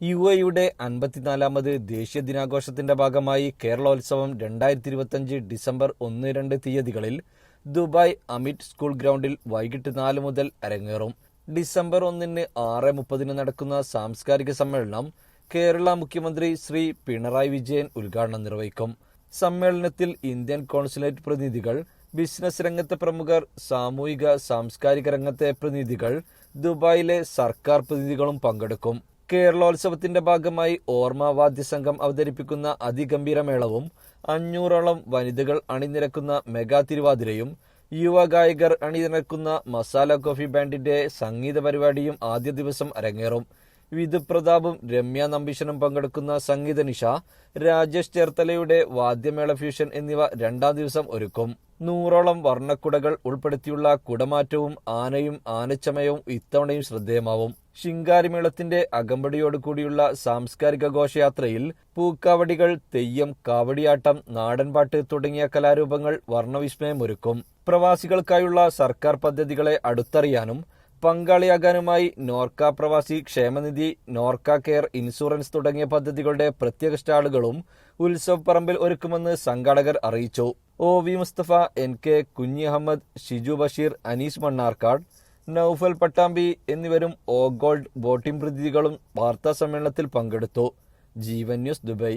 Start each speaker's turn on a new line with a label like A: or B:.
A: U എയുടെ അൻപത്തിനാലാമത് ദേശീയ ദിനാഘോഷത്തിന്റെ ഭാഗമായി കേരളോത്സവം രണ്ടായിരത്തി ഇരുപത്തഞ്ച് ഡിസംബർ ഒന്ന് രണ്ട് തീയതികളിൽ ദുബായ് അമിത് സ്കൂൾ ഗ്രൗണ്ടിൽ വൈകിട്ട് നാല് മുതൽ അരങ്ങേറും. ഡിസംബർ ഒന്നിന് ആറ് മുപ്പതിന് നടക്കുന്ന സാംസ്കാരിക സമ്മേളനം കേരള മുഖ്യമന്ത്രി ശ്രീ പിണറായി വിജയൻ ഉദ്ഘാടനം നിർവഹിക്കും. സമ്മേളനത്തിൽ ഇന്ത്യൻ കോൺസുലേറ്റ് പ്രതിനിധികൾ ബിസിനസ് രംഗത്തെ പ്രമുഖർ സാമൂഹിക സാംസ്കാരിക രംഗത്തെ പ്രതിനിധികൾ ദുബായിലെ സർക്കാർ പ്രതിനിധികളും പങ്കെടുക്കും. കേരളോത്സവത്തിന്റെ ഭാഗമായി ഓർമ്മവാദ്യ സംഘം അവതരിപ്പിക്കുന്ന അതിഗംഭീര മേളവും അഞ്ഞൂറോളം വനിതകൾ അണിനിരക്കുന്ന മെഗാ തിരുവാതിരയും യുവ ഗായകർ അണിനിരക്കുന്ന മസാല കോഫി ബാൻഡിന്റെ സംഗീത പരിപാടിയും ആദ്യ ദിവസം അരങ്ങേറും. വിധു പ്രതാപും രമ്യ നമ്പീശനും പങ്കെടുക്കുന്ന സംഗീത നിശ രാജേഷ് ചേർത്തലയുടെ വാദ്യമേള ഫ്യൂഷൻ എന്നിവ രണ്ടാം ദിവസം ഒരുക്കും. നൂറോളം വർണക്കുടകൾ ഉൾപ്പെടുത്തിയുള്ള കുടമാറ്റവും ആനയും ആനച്ചമയവും ഇത്തവണയും ശ്രദ്ധേയമാവും. ശിങ്കാരിമേളത്തിന്റെ അകമ്പടിയോട് കൂടിയുള്ള സാംസ്കാരിക ഘോഷയാത്രയിൽ പൂക്കാവടികൾ തെയ്യം കാവടിയാട്ടം നാടൻപാട്ട് തുടങ്ങിയ കലാരൂപങ്ങൾ വർണവിസ്മയമൊരുക്കും. പ്രവാസികൾക്കായുള്ള സർക്കാർ പദ്ധതികളെ അടുത്തറിയാനും പങ്കാളിയാകാനുമായി നോർക്ക പ്രവാസി ക്ഷേമനിധി നോർക്ക കെയർ ഇൻഷുറൻസ് തുടങ്ങിയ പദ്ധതികളുടെ പ്രത്യേക സ്റ്റാളുകളും ഉത്സവ് പറമ്പിൽ ഒരുക്കുമെന്ന് സംഘാടകർ അറിയിച്ചു. O V Musthafa N K Kunhi Ahammed Shiju Basheer Anees Mannarkkad Noufal Pattambi എന്നിവരും ഓ ഗോൾഡ് ബോട്ടിംഗ് പ്രതിനിധികളും വാർത്താ സമ്മേളനത്തിൽ പങ്കെടുത്തു. Jeevan news Dubai.